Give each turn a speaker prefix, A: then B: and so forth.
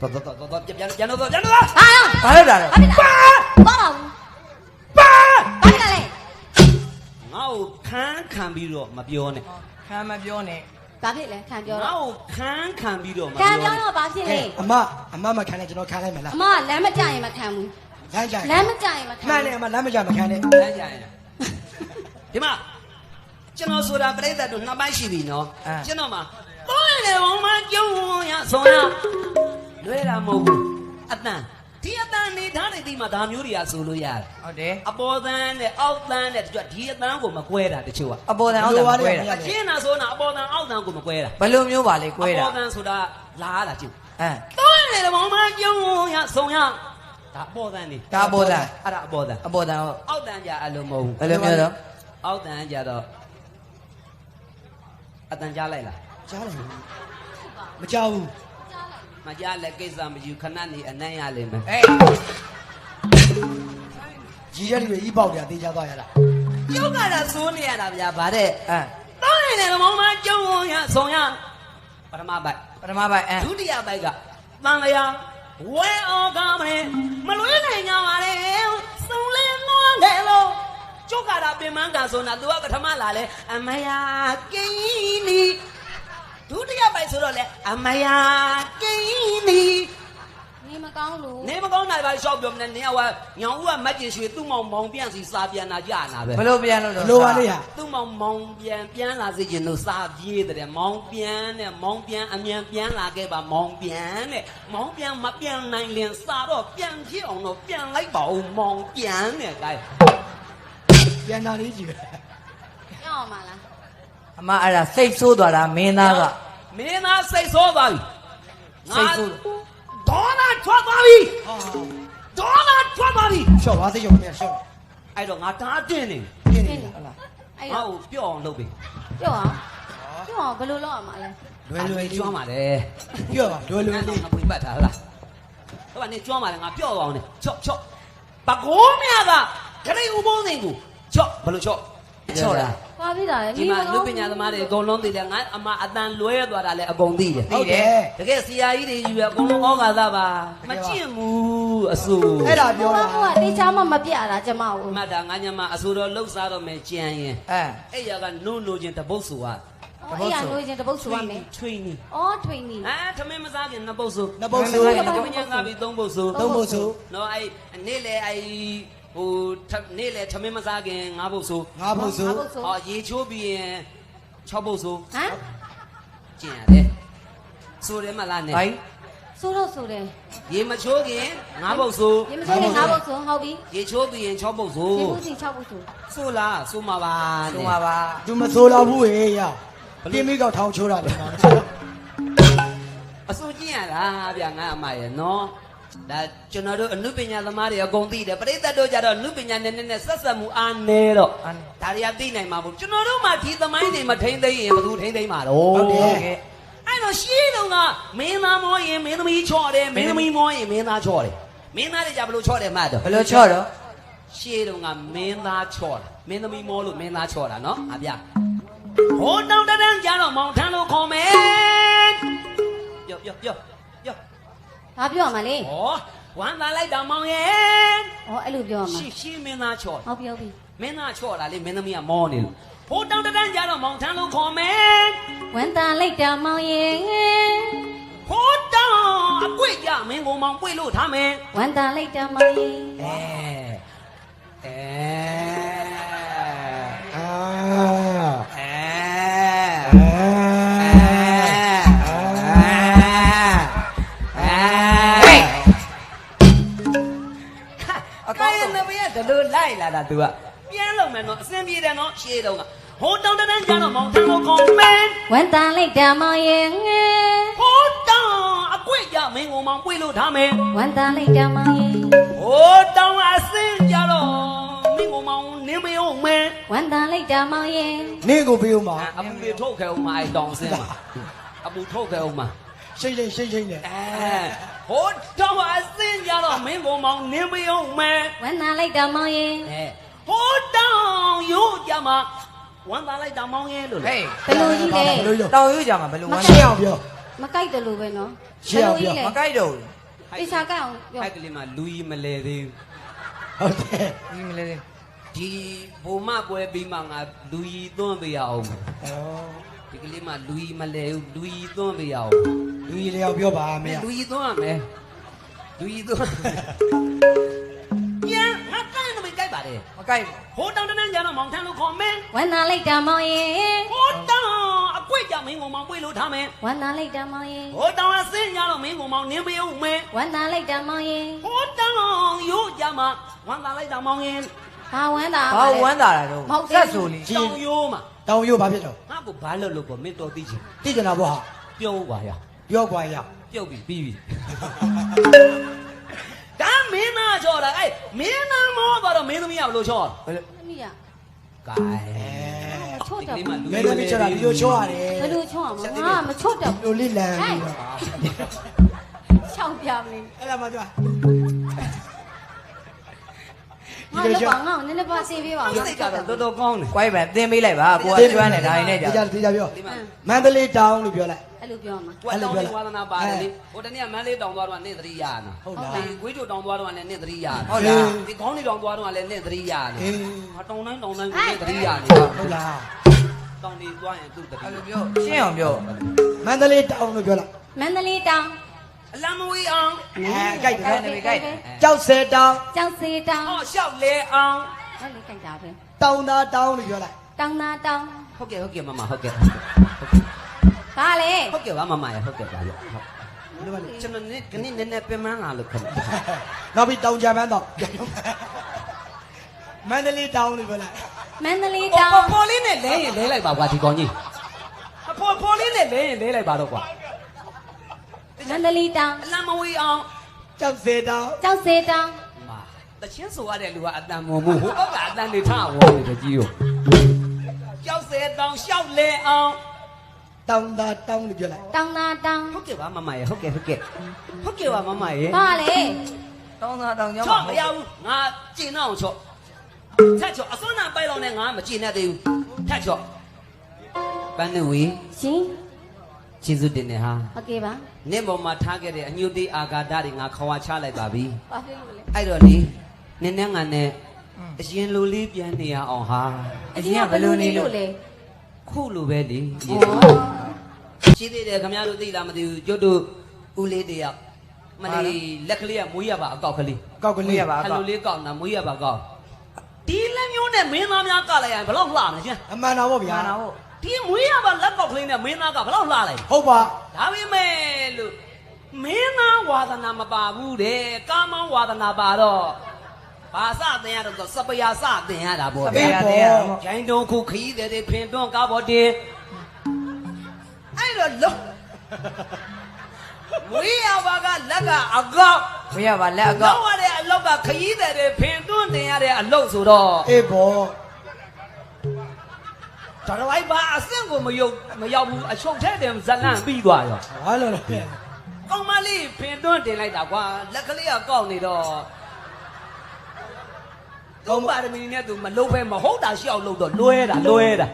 A: တော်တော်တော်တော်ပြန်ပြန်တော့ပြန်တော့
B: ဟာ
C: ဘာလို့တာလဲ
B: ဘာဖြစ်လဲဘာပါဘူး
A: ပါ
B: ဘာဖြစ်လဲ
A: ငါ့ကိုခန်းခံပြီးတော့မပြောနဲ့
C: ခံမပြောနဲ့
B: ဘာဖြစ်လဲခံပြော
A: ငါ့
B: တော့
A: ကိုခန်းခံပြီးတော့မ
B: ခံ
A: ပြော
B: ပြော
A: နဲ့
B: တော့ဘာဖြစ်လဲ
D: အမအမမခံနဲ့ကျွန်တော်ခံလိုက်မယ်လား
B: အမကလမ်းမကြရင်မခံဘူး
D: လမ်းကြိုင်
B: လမ်းမကြရင်မခံ
D: မှန်တယ်အမလမ်းမကြမခံနဲ့
A: လမ်းကြရင်ဒီမှာကျွန်တော်ဆိုတာပြိဿတို့နှစ်ပိုင်းရှိပြီနော်ကျွန်တော်မှာတော့လေဘောင်းမကျုံရဆုံးရ လွဲတာမဟုတ်ဘူးအတန်ဒီအတန်နေထားတဲ့ဒီမှာဒါမျိုးတွေကဆိုလို့ရတယ်
C: ဟုတ်တယ်
A: အပေါ်တန်းနဲ့အောက်တန်းနဲ့တချို့ဒီအတန်းကိုမကွဲတာတချို့က
C: အပေါ်တန်အောက်တန်ကွဲတာ
A: အချင်းနာဆိုနာအပေါ်တန်းအောက်တန်းကိုမကွဲတာ
C: ဘယ်လိုမျိုးပါလဲကွဲ
A: အ
C: တာ
A: ပေါ်တန်းဆိုတာလာရတာကျုပ်
C: အမ်
A: တော့လေဘောင်းမကျုံရဆုံးရဒါအပေါ်တန်းနေ
C: ဒါအပေါ်တန်
A: အဲ့ဒါအပေါ်တန်း
C: အပေါ်တန်ဟုတ်
A: အောက်တန်းကြအဲ့လိုမဟုတ်ဘူး
C: ဘယ်လိုမျိုးတော့
A: အောက်တန်းကြတော့အတန်ကြားလိုက်လား
D: ကြားတယ်မကြောက်ဘူး
A: မကြားလက်ကိစ္စမယူခဏနေအနံ့ရလိမ့်မယ်
C: အေး
D: ကြီးရက်တွေကြီးပေါက်ကြသေးချသွားရတာ
A: ကျုပ်ကတော့စိုးနေရတာဗျာဗါတဲ့
C: အမ်
A: တော့လေဘောင်းမကျုံရဆုံးရပထမပိုက်
C: ပထမပိုင်းအမ်
A: ဒုတိယပိုက်ကတန်လျာဝဲအောင်ကားမလဲမလွေးနိုင်ကြပါလေစုံလင်းနွားတယ်လို့ကျုပ်ကတာပင်မန်းကဆိုနာသူကပထမလာလဲအမယာကိန်းလီ ဒုတိယပိုက်ဆိုတော့လေအမယာကိန်းလီ
B: နေမကောင်းလို့
A: နေမကောင်းနိုင်ပါရှောက်ပြောမနေနေကညောင်ဦးကမတ်ကျင်ရွှေသူ့မောင်မောင်ပြန်စီစာပြန်လာကြနာပဲ
C: ဘယ်လိုပြန်လို့
D: ဘ
C: တော့
D: လိုပါလေဟာ
A: သူ့မောင်မောင်ပြန်ပြန်လာစေချင်လို့စာပြေးတဲ့မောင်ပြန်တဲ့မောင်ပြန်အမြန်ပြန်လာခဲ့ပါမောင်ပြန်တဲ့မောင်ပြန်မပြန်နိုင်လင်စာတော့ပြန်ဖြစ်အောင်တော့ပြန်လိုက်ပါဦးမောင်ပြန်တဲ့ကဲ
D: ပြန်လာလေးကြည့်ပဲ
B: ပြောင်းအောင်မလား
C: အမအဲ့ဒါစိတ်ဆိုးသွားတာမင်းသားက
A: မင်းသားစိတ်ဆိုးသွားပြီ
C: စိတ်ဆိုး
A: ဒေါနာထွက်သွားပြီ
D: ဟာ
A: ဒေါနာထွက်သွားပြီ
D: ရှော့ပါသိရုံနဲ့ရှော့
A: အဲ့တော့ငါတားတင်းနေ
D: ပြင်း
B: ပြ
D: နေ
B: င်းနေ
D: ဟုတ်လား
B: အဲ့
A: ငါ့
B: တော့
A: ကိုပြော့အောင်လုပ်ပြီ
B: ပြောအောင်ပြောအောင်ဘယ်လိုလုပ်အောင်မလဲ
D: လွယ်လွယ်
A: ကျွမ်းပါလေ
D: ပြောပါလွယ်လွယ်လေး
A: ငါပွေပတ်တာဟုတ်လားဟိုကနေကျွမ်းပါလေငါပြော့သွားအောင်နေချော့ချော့ပကိုးမြကခရိဥပုံးစင်ကိုချော့ဘယ်လိုချော့ချော့လား
B: ဘာဖြစ်တာလဲ
A: ဒီမှာလူပညာသမားတွေအကုန်လုံးသိတယ်ငါအမအတန်လွဲသွားတာလည်းအကုန်သိတယ်
D: ဟုတ်တယ်
A: တကယ်ဆရာကြီးတွေယူရအကုန်လုံးဩဃာသပါမကျင့်ဘူးအဆူ
D: အဲ့ဒါပြော
B: ပြော
D: တာ
B: တာကတေချာမှမပြတာကျမကို
A: အမတ်တာငါညမအဆူတော့လှုပ်စားတော့မယ်ကြံရင်
C: အမ်
A: အဲ့ရကနိုးနိုးချင်းတပုတ်ဆူอ่ะ
B: အဲ့ရလို့ချင်းတပုတ်ဆိုရမယ်
A: ထွေးနီ
B: အော်ထွင်နီ
A: အာသမင်းမစားခင်နှစ်ပုတ်ဆူ
D: နှစ်ပုတ်ဆို
A: ပညာစားပြီးသုံးပုတ်ဆူ
D: သုံးပုတ်ဆို
A: နော်အဲ့နေ့လေအဲ့ ဟိုထနေ့လေသမင်းမစားခင်ငါးပုတ်ဆူ
D: ငါပုတ်ဆို
A: အော်ရေချိုးပြီးရင်6ပုတ်ဆူ
B: ဟမ်
A: ကျင်ရတယ်ဆိုတယ်မလားနဲ့
C: ဘိုင်း
B: ဆိုတော့ဆိုတယ်
A: ရေမချိုးခင်ငါးပုတ်ဆူ
B: ရေမစိုးနဲ့ငါးပုတ်ဆိုဟုတ်ပြီ
A: ရေချိုးပြီးရင်6ပုတ်ဆူ
B: ရေပုတ်စီ6ပုတ်ဆို
A: ဆိုလားဆိုမှာပါ
C: ဆိုမှာပါ
D: သူမဆိုးတော့ဘူးဟေးရပြင်းမိကောက်ထောင်ချိုးတာလေ
A: အစိုးကျင်ရတာဗျာငါအမရဲ့နော် ဒါကျွန်တော်တို့အနုပညာသမားတွေအကုန်သိတယ်ပရိသတ်တို့ကြတော့အနုပညာနဲ့နဲ့ဆက်ဆက်မှုအားနေတော့
C: အမ်
A: ဒါတွေကသိနိုင်မှာဘူးကျွန်တော်တို့မှဒီသမိုင်းတွေမထိမ့်သိမ်းရင်ဘယ်သူထိမ့်သိမ်းမှာတော့
D: ဟုတ်တယ်
A: အဲ့တော့ရှင်းတော့ကမင်းသားမောရင်မင်းသမီးချော့တယ်မင်းသမီးမောရင်မင်းသားချော့တယ်မင်းသားတွေကြဘယ်လိုချော့တယ်မှတ်တော့
C: ဘယ်လိုချော့တော့
A: ရှင်းတော့ကမင်းသားချော့တာမင်းသမီးမောလို့မင်းသားချော့တာနော်အဗျဟိုတောင်တန်းကြတော့မောင်ထမ်းလို့ခေါ်မယ်ပြောပြောပြောပြော
B: ဘာပြောရမှာလဲ
A: ဩဝမ်းသာလိုက်တာမောင်ရဲ့
B: ဩအဲ့လိုပြောရမှာ
A: ရှင်းရှင်းမင်းသားချော့
B: ဟုတ်ပြီဟုတ်ပြီ
A: မင်းသားချော့တာလေမင်းသမီးကမောနေလို့ဟိုတောင်တန်းကြတော့မောင်ထမ်းလို့ခေါ်မယ်
B: ဝန်တန်လိုက်တာမောင်ရင်
A: ဟိုတောင်အကွေ့ကြမင်းကိုမောင်ပွေလို့ထားမယ်
B: ဝန်တန်လိုက်တာမောင်ရင်
A: အဲအဲ
D: အာ
A: လို့လိုက်လာတာ तू ကပြန်လုံးမယ်နော်အစင်ပြေတယ်နော်ရှေးတော့ကဟိုတောင်တန်းကြတော့မောင်ထမ်းလို့ခေါ်မယ်
B: ဝန်တန်လိုက်တာမောင်ရင်
A: ဟိုတောင်အကွေ့ကြမင်းကိုမောင်ပွေလို့ထားမယ်
B: ဝန်တန်လိုက်တာမောင်ရင်
A: ဟိုတောင်အစင်ကြတော့မင်းကိုမောင်နင်းမယုံမယ်
B: ဝန်တန်လိုက်တာမောင်ရင်
D: နင့်ကိုပေးဦးမှာ
A: အပူတွေထုတ်ခဲ့ဦးမှာအဲ့တောင်စင်းမှာအပူထုတ်ခဲ့ဦးမှာ
D: ရှိတ်ရှိတ်ရှိတ်ရှိတ်နဲ့
A: အဲ ဟိုတောင်အစင်ကြတော့မင်းကိုမောင်နင်းမယုံမယ်
B: ဝန်တန်လိုက်တာမောင်ရင်
A: အဲဟိုတောင်ရိုးကြမှာဝမ်းသာလိုက်တာမောင်းရဲလို့လေ
C: ဟေး
B: ဘယ်လိုကြီးလဲ
D: ဘယ်လိုရော
C: တောင်ရွကြမှာဘယ်လို
B: မ
C: ဝမ်း
D: ရှင်းအောင်ပြော
B: မကြိုက်တယ်လို့ပဲနော်
D: ရှေ့အောင်ပြော
B: ဘယ်
C: မ
B: လို
C: ကြိုက်တော့ဘူး
B: လဲတေချာကြိုက်အောင်ပြော
A: အဲ့ကလေးမှလူကြီးမလဲသေးဘူး
D: ဟုတ်တယ်
C: ဒီမလေး
A: ဒီဘုံမပွဲပြီးမှငါလူကြီးသွန်းပေးရအောင်
D: ဩ
A: ဒီကလေးမှလူကြီးမလဲဘူးလူကြီးသွန်းပေးရအောင်
D: လူကြီးလေးအောင်ပြောပါမ
A: မ
D: င်း
A: င်းလူကြီးသွန်းရမယ်လူကြီးသွန်းပြန်ငါကိုင်းတော့မကြိုက်ပါနဲ့
C: မကြိုက်ဘူး
A: ဟိုတောင်တန်းကျတော့မောင်ထန်းလို့ခေါ်မယ်
B: ဝမ်းသာလိုက်တာမောင်ရင်
A: ဟိုတောင်အကွက်ကြမင်းကိုမောင်ပွေးလို့ထားမယ်
B: ဝမ်းသာလိုက်တာမောင်ရင်
A: ဟိုတောင်အစင်းကြတော့မင်းကိုမောင်နင်းပေးအောင်မယ်
B: ဝမ်းသာလိုက်တာမောင်ရင်
A: ဟိုတောင်ရိုးကြမှာဝမ်းသာလိုက်တာမောင်ရင်
B: ဘာဝမ်းသာ
C: ဘာဝမ်းသာတာတော့
B: မဟုတ်သေး
C: ဆက်
B: ဘူး
C: ဆိုလေ
A: တောင်ရိုးမှာ
D: တောင်ရိုးဘာဖြစ်တော့
A: ငါ့ကိုဘာလို့လို့ပေါ့မင်းတော်သိချင်
D: တိကျနာဘောဟာ
A: ပြုံးပါရ
D: ပြောကွာရ
A: ပြုတ်ပြီပြီးပြီဒါမင်းသားချော်တာအဲ့မင်းသားမောသွားတော့မင်းသမီးကဘယ်လိုချော်
C: ဘယ်လို
B: သမီးက
A: ကဲ
B: ချော့တယ်
A: ဒီ
B: ဘ
A: က
D: မဲ
A: လေး
D: သမီးချတာဒီလိုချောရတယ်
B: ယ်လိုချော့အောင်ငါမချော့တယ်
D: လိုလေးလန်ပြီးတော့
B: ချောင်းပြမလေး
D: အဲ့ဒါမှပြော
B: ငါလည်းပါငါ့ကိုနည်းနည်းပါဆင်းပေးပါဦး
A: စိတ်ကတော့တော်တော်ကောင်းတယ်။
C: ကွိုင်းပဲသင်ပေးလိုက်ပါကိုကကျွမ်းနေတာနဲ့
D: ဒီ
C: ကြာ
D: ကြဒီကြပြော
A: ဒီမှာ
D: မန္တလေးတောင်လို့ပြောလိုက်
B: အဲ့လိုပြောမှာ
A: ကိုယ်တောင်းနေဝါသနာပါတယ်လေဟိုတနေ့ကမန်းလေးတောင်သွားတော့နင့်သတိရနာ
D: ဟုတ်လား
A: ဒီဂွေးချိုတောင်သွားတော့လည်းနင့်သတိရနာ
C: ဟုတ်လား
A: ဒီခေါင်းလေးတောင်သွားတော့လည်းနင့်သတိရနာ
D: အေး
A: ဟာတောင်တိုင်းတောင်တိုင်းကိုနင့်သတိရနေ
D: ဟုတ်လား
A: တောင်နေသွားရင်သူ့သတိ
C: အဲ့လိုပြောရှင်းအောင်ပြော
D: မန္တလေးတောင်လို့ပြောလိုက်
B: မန္တလေးတောင်
A: အလမဝီအောင်
D: အဲကြိုက်တယ်
C: နေပြီကြိုက်တယ်
D: ကြောက်စဲတောင်
B: ကျောက်စေတောင်
A: ဟောလျှောက်လဲအောင်
B: အဲ့လေကြိုက်တာပဲ
D: တောင်သားတောင်လို့ပြောလိုက်
B: တောင်နာတောင်
A: ဟုတ်ကဲ့ဟုတ်ကဲ့မမဟုတ်ကဲ့
B: ဘာလဲ
A: ဟုတ်ကဲ့ပါမမရဟုတ်ကဲ့ပါရဟုတ်
D: ဒီမှာလေ
A: ကျွန်တော်နေ့ကနေ့နည်းနည်းပင်မလာလို့ခင်ဗျ
D: နောက်ပြီးတောင်ကြမ်းမ်းတော့မန္တလေးတောင်လို့ပြောလိုက်
B: မန္တလေး
A: ပေါ်
B: တောင်
A: ပေါ်လေးနဲ့လဲရင်လဲလိုက်ပါကွာဒီကောင်ကြီးအပေါ်ပေါ်လေးနဲ့လဲရင်လဲလိုက်ပါတော့ကွာ
B: မန္တလေးတောင်
A: အလမဝီအောင်
D: ကြောက်စဲတောင်
B: ကျောက်စေတောင်
A: မာတချင်းဆိုရတဲ့လူကအတန်မုံမှုဟိုအောက်ကအတန်နေထဝေါ်နေတယ်ကြီးရောကြောက်စဲတောင်လျှောက်လဲအောင်
D: တောင်သားတောင်လို့ပြောလိုက်
B: တောင်နာတောင်
A: ဟုတ်ကဲ့ပါမမရဟုတ်ကဲ့ဟုတ်ကဲ့ဟုတ်ကဲ့ပါမမရ
B: ဘာလဲ
C: တောင်းသားတောင်းကြောင်း
A: ချော့မရဘူးငါကျင်တော့ချော့ထက်ချော့အစွမ်းနာပိုက်တော့နဲ့ငါမကျင်နဲ့သေးဘူးထက်ချော့ပန်းနေဝေး
B: ရှင်
A: ကျေးဇူးတင်နေဟာ
B: ဟုတ်ကဲ့ပါ
A: နင့်ပေါ်မှာထားခဲ့တဲ့အညုတေးအာဃာတတွေငါခွာချလိုက်ပါပြီ
B: ဘာဖြစ်လို့လဲ
A: အဲ့တော့လေနင်းနဲ့ငါနဲ့အရင်လိုလေးပြန်နေရအောင်ဟာ
B: အရင်ကဘယ်လိုနေလို့လဲ
A: ခုလိုပဲလေ
B: ဩ
A: ရှိသေးတယ်ခင်ဗျားတို့သိလားမသိဘူးကျွတ်တို့ဦးလေးတယောက်မလေးလက်ကလေးကမွေးရပါအကောက်ကလေး
D: ကောက်ကလေး
C: ရပါ
A: ဟ
C: တော့
A: လိုလေးကောက်တာမွေးရပါကောက်ဒီလက်မျိုးနဲ့မင်းသားများကလိုက်ရင်ဘယ်လောက်လှမလဲရှင်
D: အမှန်တော့ဗောဗျာ
C: မာနာဟုတ်
A: ဒီမွေးရပါလက်ကောက်ကလေးနဲ့မင်းသားကဘယ်လောက်လှလဲ
D: ဟုတ်ပါ
A: ဒါပေမဲ့ လို့မင်းသားဝါသနာမပါဘူးတဲ့ကာမဝါသနာပါတော့ဘာစတင်ရတော့စပယာစတင်ရတာပေါ့
C: စပယ်ရတဲ့ရတော့
A: ဂျိုင်းတုံးခုခရီးတဲ့တဲ့ဖင်တွန်းကားပေါ်တင်အဲ့တော့လုံးဝေးရပါကလက်ကအကောက်
C: မရပါလက်အကော
A: လော
C: က်
A: က်ရတဲ့အလောက်ကခရီးတဲ့တဲ့ဖင်တွန်းတင်ရတဲ့အလောက်ဆိုတော့
D: အေးဘော
A: ဒါတော့အဲ့ဘာအဆင့်ကိုမယုံမရောက်ဘူးအချုပ်ထဲတယ်ဇလန့်ပြီးသွားရော
D: ဘာလို့လဲ
A: ကောင်းမလေးဖင်တွန်းတင်လိုက်တာကွာလက်ကလေးကကောက်နေတော့သူ့ပါရမီနဲ့သူမလုံးပဲမဟုတ်တာရှောက်လို့တော့လွဲတာလွဲတာ